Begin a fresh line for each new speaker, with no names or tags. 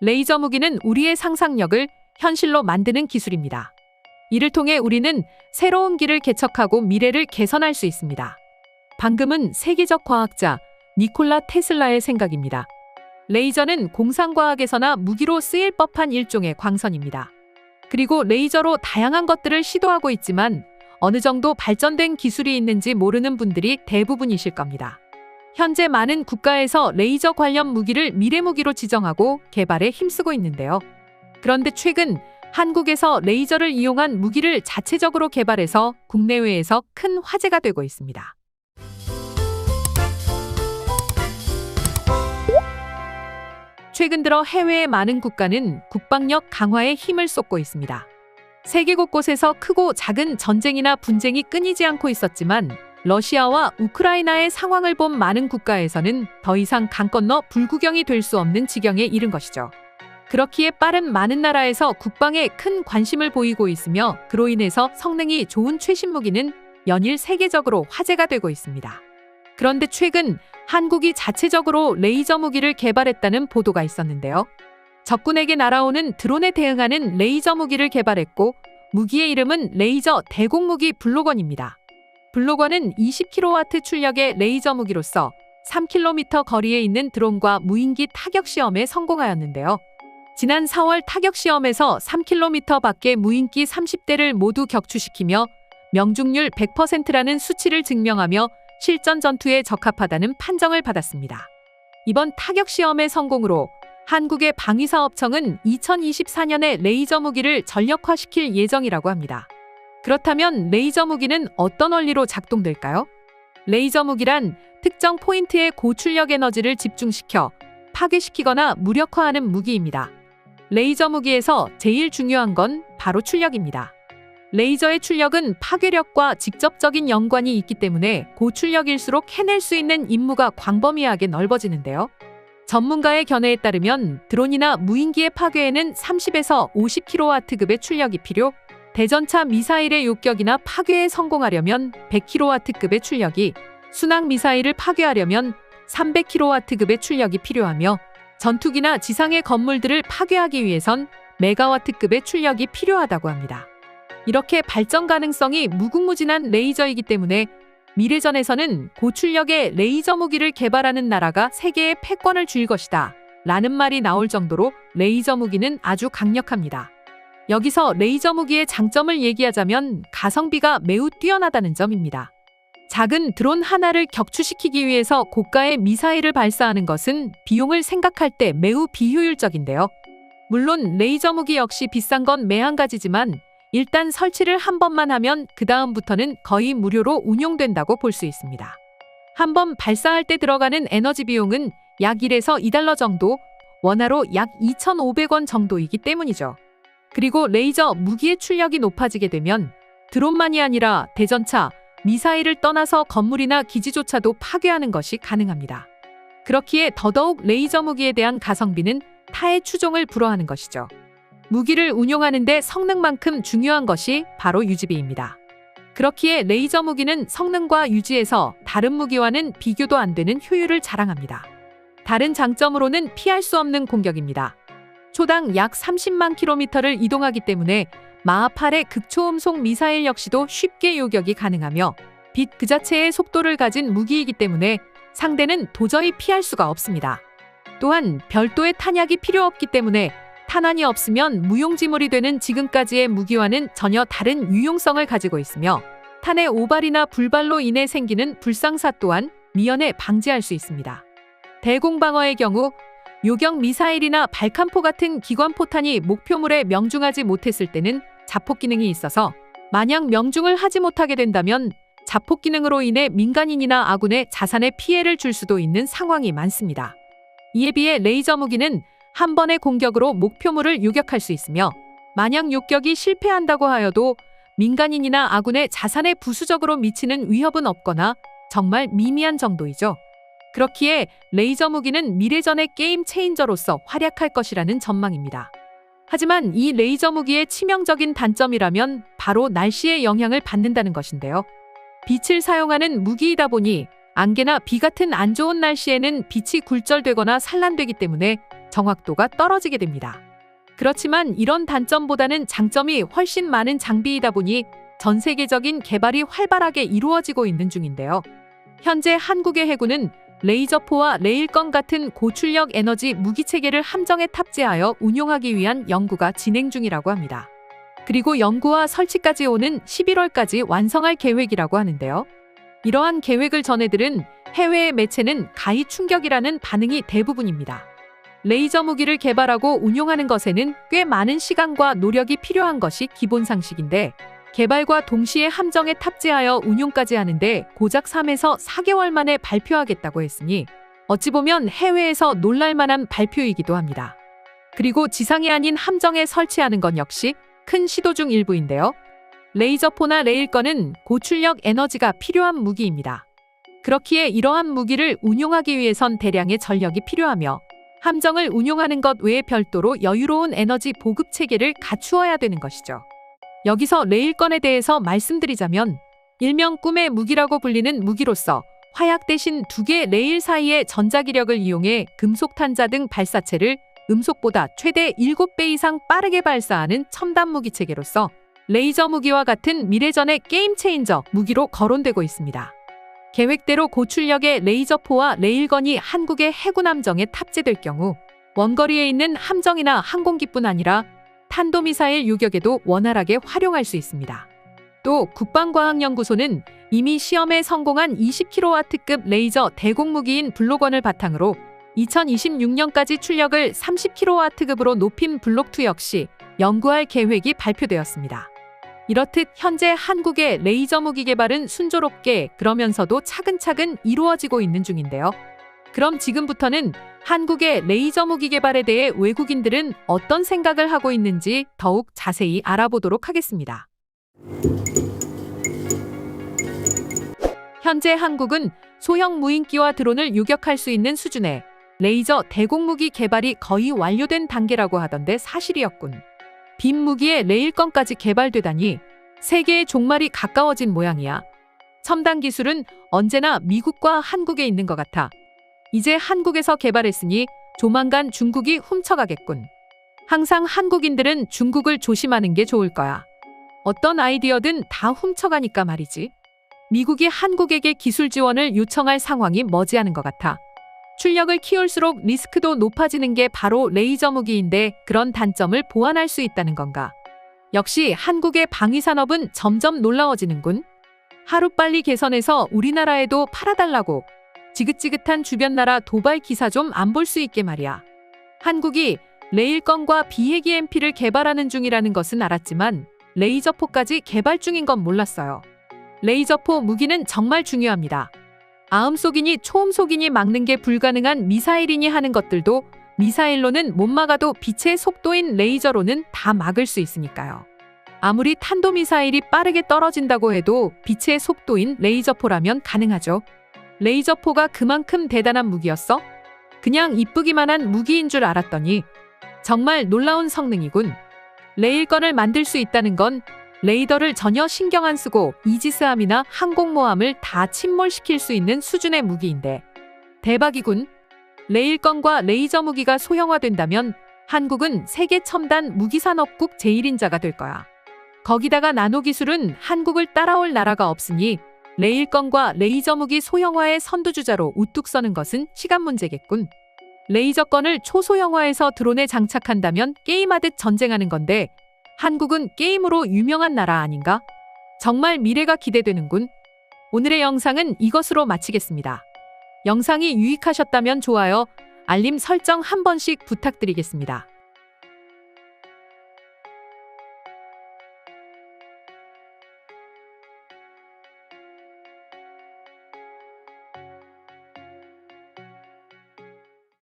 레이저 무기는 우리의 상상력을 현실로 만드는 기술입니다. 이를 통해 우리는 새로운 길을 개척하고 미래를 개선할 수 있습니다. 방금은 세계적 과학자 니콜라 테슬라의 생각입니다. 레이저는 공상과학에서나 무기로 쓰일 법한 일종의 광선입니다. 그리고 레이저로 다양한 것들을 시도하고 있지만 어느 정도 발전된 기술이 있는지 모르는 분들이 대부분이실 겁니다. 현재 많은 국가에서 레이저 관련 무기를 미래 무기로 지정하고 개발에 힘쓰고 있는데요. 그런데 최근 한국에서 레이저를 이용한 무기를 자체적으로 개발해서 국내외에서 큰 화제가 되고 있습니다. 최근 들어 해외의 많은 국가는 국방력 강화에 힘을 쏟고 있습니다. 세계 곳곳에서 크고 작은 전쟁이나 분쟁이 끊이지 않고 있었지만 러시아와 우크라이나의 상황을 본 많은 국가에서는 더 이상 강 건너 불구경이 될 수 없는 지경에 이른 것이죠. 그렇기에 빠른 많은 나라에서 국방에 큰 관심을 보이고 있으며 그로 인해서 성능이 좋은 최신 무기는 연일 세계적으로 화제가 되고 있습니다. 그런데 최근 한국이 자체적으로 레이저 무기를 개발했다는 보도가 있었는데요. 적군에게 날아오는 드론에 대응하는 레이저 무기를 개발했고 무기의 이름은 레이저 대공무기 블록원입니다. 블록원은 20kW 출력의 레이저 무기로서 3km 거리에 있는 드론과 무인기 타격 시험에 성공하였는데요. 지난 4월 타격 시험에서 3km 밖의 무인기 30대를 모두 격추시키며 명중률 100%라는 수치를 증명하며 실전 전투에 적합하다는 판정을 받았습니다. 이번 타격 시험의 성공으로 한국의 방위사업청은 2024년에 레이저 무기를 전력화시킬 예정이라고 합니다. 그렇다면 레이저 무기는 어떤 원리로 작동될까요? 레이저 무기란 특정 포인트의 고출력 에너지를 집중시켜 파괴시키거나 무력화하는 무기입니다. 레이저 무기에서 제일 중요한 건 바로 출력입니다. 레이저의 출력은 파괴력과 직접적인 연관이 있기 때문에 고출력일수록 해낼 수 있는 임무가 광범위하게 넓어지는데요. 전문가의 견해에 따르면 드론이나 무인기의 파괴에는 30에서 50kW급의 출력이 필요, 대전차 미사일의 요격이나 파괴에 성공하려면 100kW급의 출력이, 순항 미사일을 파괴하려면 300kW급의 출력이 필요하며 전투기나 지상의 건물들을 파괴하기 위해선 메가와트급의 출력이 필요하다고 합니다. 이렇게 발전 가능성이 무궁무진한 레이저이기 때문에 미래전에서는 고출력의 레이저 무기를 개발하는 나라가 세계의 패권을 쥘 것이다. 라는 말이 나올 정도로 레이저 무기는 아주 강력합니다. 여기서 레이저 무기의 장점을 얘기하자면 가성비가 매우 뛰어나다는 점입니다. 작은 드론 하나를 격추시키기 위해서 고가의 미사일을 발사하는 것은 비용을 생각할 때 매우 비효율적인데요. 물론 레이저 무기 역시 비싼 건 매한가지지만 일단 설치를 한 번만 하면 그 다음부터는 거의 무료로 운용된다고 볼 수 있습니다. 한 번 발사할 때 들어가는 에너지 비용은 약 1에서 2달러 정도, 원화로 약 2,500원 정도이기 때문이죠. 그리고 레이저 무기의 출력이 높아지게 되면 드론만이 아니라 대전차, 미사일을 떠나서 건물이나 기지조차도 파괴하는 것이 가능합니다. 그렇기에 더더욱 레이저 무기에 대한 가성비는 타의 추종을 불허하는 것이죠. 무기를 운용하는데 성능만큼 중요한 것이 바로 유지비입니다. 그렇기에 레이저 무기는 성능과 유지에서 다른 무기와는 비교도 안 되는 효율을 자랑합니다. 다른 장점으로는 피할 수 없는 공격입니다. 초당 약 30만 킬로미터를 이동하기 때문에 마하 8의 극초음속 미사일 역시도 쉽게 요격이 가능하며 빛 그 자체의 속도를 가진 무기이기 때문에 상대는 도저히 피할 수가 없습니다. 또한 별도의 탄약이 필요 없기 때문에 탄환이 없으면 무용지물이 되는 지금까지의 무기와는 전혀 다른 유용성을 가지고 있으며 탄의 오발이나 불발로 인해 생기는 불상사 또한 미연에 방지할 수 있습니다. 대공방어의 경우 요격 미사일이나 발칸포 같은 기관포탄이 목표물에 명중하지 못했을 때는 자폭 기능이 있어서 만약 명중을 하지 못하게 된다면 자폭 기능으로 인해 민간인이나 아군의 자산에 피해를 줄 수도 있는 상황이 많습니다. 이에 비해 레이저 무기는 한 번의 공격으로 목표물을 요격할 수 있으며 만약 요격이 실패한다고 하여도 민간인이나 아군의 자산에 부수적으로 미치는 위협은 없거나 정말 미미한 정도이죠. 그렇기에 레이저 무기는 미래전의 게임 체인저로서 활약할 것이라는 전망입니다. 하지만 이 레이저 무기의 치명적인 단점이라면 바로 날씨의 영향을 받는다는 것인데요. 빛을 사용하는 무기이다 보니 안개나 비 같은 안 좋은 날씨에는 빛이 굴절되거나 산란되기 때문에 정확도가 떨어지게 됩니다. 그렇지만 이런 단점보다는 장점이 훨씬 많은 장비이다 보니 전 세계적인 개발이 활발하게 이루어지고 있는 중인데요. 현재 한국의 해군은 레이저포와 레일건 같은 고출력 에너지 무기 체계를 함정에 탑재하여 운용하기 위한 연구가 진행 중이라고 합니다. 그리고 연구와 설치까지 오는 11월까지 완성할 계획이라고 하는데요. 이러한 계획을 전해들은 해외의 매체는 가히 충격이라는 반응이 대부분입니다. 레이저 무기를 개발하고 운용하는 것에는 꽤 많은 시간과 노력이 필요한 것이 기본 상식인데 개발과 동시에 함정에 탑재하여 운용까지 하는데 고작 3에서 4개월 만에 발표하겠다고 했으니 어찌 보면 해외에서 놀랄만한 발표이기도 합니다. 그리고 지상이 아닌 함정에 설치하는 건 역시 큰 시도 중 일부인데요. 레이저포나 레일건은 고출력 에너지가 필요한 무기입니다. 그렇기에 이러한 무기를 운용하기 위해선 대량의 전력이 필요하며 함정을 운용하는 것 외에 별도로 여유로운 에너지 보급 체계를 갖추어야 되는 것이죠. 여기서 레일건에 대해서 말씀드리자면 일명 꿈의 무기라고 불리는 무기로서 화약 대신 두 개 레일 사이의 전자기력을 이용해 금속 탄자 등 발사체를 음속보다 최대 7배 이상 빠르게 발사하는 첨단 무기 체계로서 레이저 무기와 같은 미래전의 게임 체인저 무기로 거론되고 있습니다. 계획대로 고출력의 레이저포와 레일건이 한국의 해군 함정에 탑재될 경우 원거리에 있는 함정이나 항공기뿐 아니라 탄도미사일 유격에도 원활하게 활용할 수 있습니다. 또 국방과학연구소는 이미 시험에 성공한 20kW급 레이저 대공무기인 블록원을 바탕으로 2026년까지 출력을 30kW급으로 높인 블록2 역시 연구할 계획이 발표되었습니다. 이렇듯 현재 한국의 레이저 무기 개발은 순조롭게 그러면서도 차근차근 이루어지고 있는 중인데요. 그럼 지금부터는 한국의 레이저 무기 개발에 대해 외국인들은 어떤 생각을 하고 있는지 더욱 자세히 알아보도록 하겠습니다. 현재 한국은 소형 무인기와 드론을 유격할 수 있는 수준의 레이저 대공무기 개발이 거의 완료된 단계라고 하던데 사실이었군. 빈 무기의 레일건까지 개발되다니 세계의 종말이 가까워진 모양이야. 첨단 기술은 언제나 미국과 한국에 있는 것 같아. 이제 한국에서 개발했으니 조만간 중국이 훔쳐가겠군. 항상 한국인들은 중국을 조심하는 게 좋을 거야. 어떤 아이디어든 다 훔쳐가니까 말이지. 미국이 한국에게 기술 지원을 요청할 상황이 머지않은 것 같아. 출력을 키울수록 리스크도 높아지는 게 바로 레이저 무기인데 그런 단점을 보완할 수 있다는 건가? 역시 한국의 방위 산업은 점점 놀라워지는군. 하루빨리 개선해서 우리나라에도 팔아달라고 지긋지긋한 주변 나라 도발 기사 좀 안 볼 수 있게 말이야. 한국이 레일건과 비핵이 MP를 개발하는 중이라는 것은 알았지만 레이저포까지 개발 중인 건 몰랐어요. 레이저포 무기는 정말 중요합니다. 아음속이니 초음속이니 막는 게 불가능한 미사일이니 하는 것들도 미사일로는 못 막아도 빛의 속도인 레이저로는 다 막을 수 있으니까요. 아무리 탄도미사일이 빠르게 떨어진다고 해도 빛의 속도인 레이저포라면 가능하죠. 레이저포가 그만큼 대단한 무기였어? 그냥 이쁘기만 한 무기인 줄 알았더니 정말 놀라운 성능이군. 레일건을 만들 수 있다는 건 레이더를 전혀 신경 안 쓰고 이지스함이나 항공모함을 다 침몰시킬 수 있는 수준의 무기인데 대박이군. 레일건과 레이저 무기가 소형화된다면 한국은 세계 첨단 무기산업국 제1인자가 될 거야. 거기다가 나노 기술은 한국을 따라올 나라가 없으니 레일건과 레이저 무기 소형화의 선두주자로 우뚝 서는 것은 시간 문제겠군. 레이저건을 초소형화해서 드론에 장착한다면 게임하듯 전쟁하는 건데 한국은 게임으로 유명한 나라 아닌가? 정말 미래가 기대되는군. 오늘의 영상은 이것으로 마치겠습니다. 영상이 유익하셨다면 좋아요, 알림 설정 한 번씩 부탁드리겠습니다.